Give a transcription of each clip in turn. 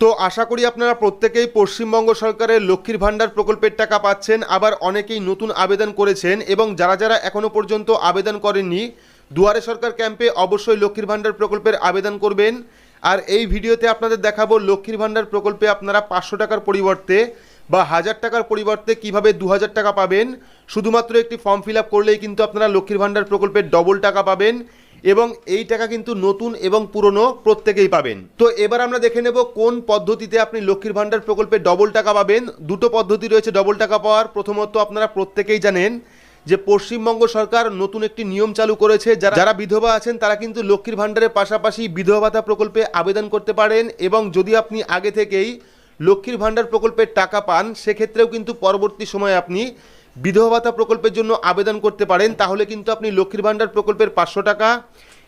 তো আশা করি আপনারা প্রত্যেকেই পশ্চিমবঙ্গ সরকারের লক্ষ্মীর ভাণ্ডার প্রকল্পের টাকা পাচ্ছেন। আবার অনেকেই নতুন আবেদন করেছেন এবং যারা যারা এখনও পর্যন্ত আবেদন করেননি, দুয়ারে সরকার ক্যাম্পে অবশ্যই লক্ষ্মীর ভাণ্ডার প্রকল্পের আবেদন করবেন। আর এই ভিডিওতে আপনাদের দেখাবো লক্ষ্মীর ভাণ্ডার প্রকল্পে আপনারা পাঁচশো টাকার পরিবর্তে বা হাজার টাকার পরিবর্তে কীভাবে দু হাজার টাকা পাবেন? শুধুমাত্র একটি ফর্ম ফিল আপ করলেই কিন্তু আপনারা লক্ষ্মীর ভাণ্ডার প্রকল্পের ডবল টাকা পাবেন এবং এই টাকা কিন্তু নতুন এবং পুরনো প্রত্যেকেই পাবেন। তো এবার আমরা দেখে নেব কোন পদ্ধতিতে আপনি লক্ষ্মীর ভাণ্ডার প্রকল্পে ডবল টাকা পাবেন। দুটো পদ্ধতি রয়েছে ডবল টাকা পাওয়ার। প্রথমত আপনারা প্রত্যেকেই জানেন যে পশ্চিমবঙ্গ সরকার নতুন একটি নিয়ম চালু করেছে। যারা যারা বিধবা আছেন, তারা কিন্তু লক্ষ্মীর ভাণ্ডারের পাশাপাশি বিধবা ভাতা প্রকল্পে আবেদন করতে পারেন এবং যদি আপনি আগে থেকেই লক্ষ্মীর ভাণ্ডার প্রকল্পের টাকা পান, সেক্ষেত্রেও কিন্তু পরবর্তী সময়ে আপনি বিধবা ভাতা প্রকল্পের জন্য আবেদন করতে পারেন। তাহলে কিন্তু আপনি লক্ষ্মীর ভাণ্ডার প্রকল্পের পাঁচশো টাকা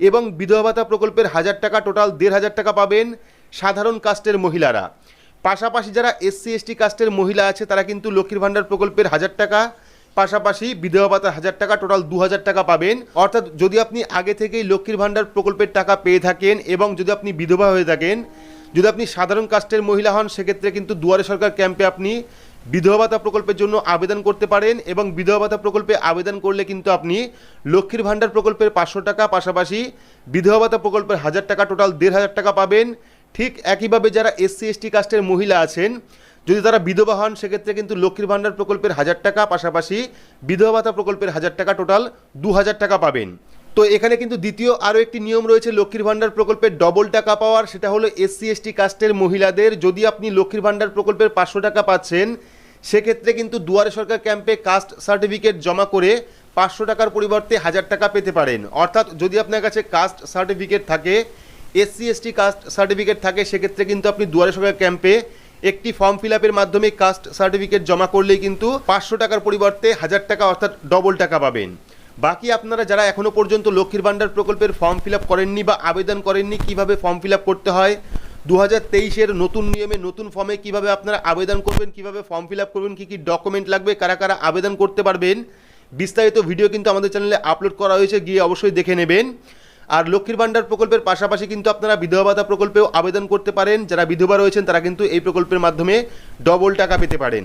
এবং বিধবা ভাতা প্রকল্পের হাজার টাকা, টোটাল দেড় হাজার টাকা পাবেন সাধারণ কাস্টের মহিলারা। পাশাপাশি যারা এসসি, এসটি কাস্টের মহিলা আছে, তারা কিন্তু লক্ষ্মীর ভাণ্ডার প্রকল্পের হাজার টাকা, পাশাপাশি বিধবা ভাতা হাজার টাকা, টোটাল দু হাজার টাকা পাবেন। অর্থাৎ যদি আপনি আগে থেকেই লক্ষ্মীর ভাণ্ডার প্রকল্পের টাকা পেয়ে থাকেন এবং যদি আপনি বিধবা হয়ে থাকেন যদি আপনি সাধারণ কাস্টের মহিলা হন, সেক্ষেত্রে কিন্তু দুয়ারে সরকার ক্যাম্পে আপনি বিধবা ভাতা প্রকল্পের জন্য আবেদন করতে পারেন এবং বিধবা ভাতা প্রকল্পে আবেদন করলে কিন্তু আপনি লক্ষ্মীর ভাণ্ডার প্রকল্পের পাঁচশো টাকা, পাশাপাশি বিধবা ভাতা প্রকল্পের হাজার টাকা, টোটাল দেড় হাজার টাকা পাবেন। ঠিক একইভাবে যারা এসসি, এসটি কাস্টের মহিলা আছেন, যদি তারা বিধবা হন, সেক্ষেত্রে কিন্তু লক্ষ্মীর ভাণ্ডার প্রকল্পের হাজার টাকা, পাশাপাশি বিধবা ভাতা প্রকল্পের হাজার টাকা, টোটাল দু হাজার টাকা পাবেন। তো এখানে কিন্তু দ্বিতীয় আরও একটি নিয়ম রয়েছে, লক্ষ্মীর ভাণ্ডার প্রকল্পের ডবল টাকা পাওয়ার। সেটা হলো এসসি এসটি কাস্টের মহিলাদের। যদি আপনি লক্ষ্মীর ভাণ্ডার প্রকল্পের পাঁচশো টাকা পাচ্ছেন, সেক্ষেত্রে কিন্তু দুয়ারে সরকার ক্যাম্পে কাস্ট সার্টিফিকেট জমা করে পাঁচশো টাকার পরিবর্তে হাজার টাকা পেতে পারেন। অর্থাৎ যদি আপনার কাছে কাস্ট সার্টিফিকেট থাকে এসসি এসটি কাস্ট সার্টিফিকেট থাকে, সেক্ষেত্রে কিন্তু আপনি দুয়ারে সরকার ক্যাম্পে একটি ফর্ম ফিল আপের মাধ্যমে কাস্ট সার্টিফিকেট জমা করলেই কিন্তু পাঁচশো টাকার পরিবর্তে হাজার টাকা, অর্থাৎ ডবল টাকা পাবেন। বাকি আপনারা যারা এখনও পর্যন্ত লক্ষ্মীর ভাণ্ডার প্রকল্পের ফর্ম ফিল করেননি বা আবেদন করেননি, কীভাবে ফর্ম ফিল করতে হয়? দু হাজার তেইশের নতুন নিয়মে নতুন ফর্মে কীভাবে আপনারা আবেদন করবেন, কীভাবে ফর্ম ফিল করবেন, কী কী ডকুমেন্ট লাগবে, কারা কারা আবেদন করতে পারবেন, বিস্তারিত ভিডিও কিন্তু আমাদের চ্যানেলে আপলোড করা হয়েছে, গিয়ে অবশ্যই দেখে নেবেন। আর লক্ষ্মীর ভাণ্ডার প্রকল্পের পাশাপাশি কিন্তু আপনারা বিধবা ভাতা প্রকল্পেও আবেদন করতে পারেন, যারা বিধবা রয়েছেন তারা কিন্তু এই প্রকল্পের মাধ্যমে ডবল টাকা পেতে পারেন।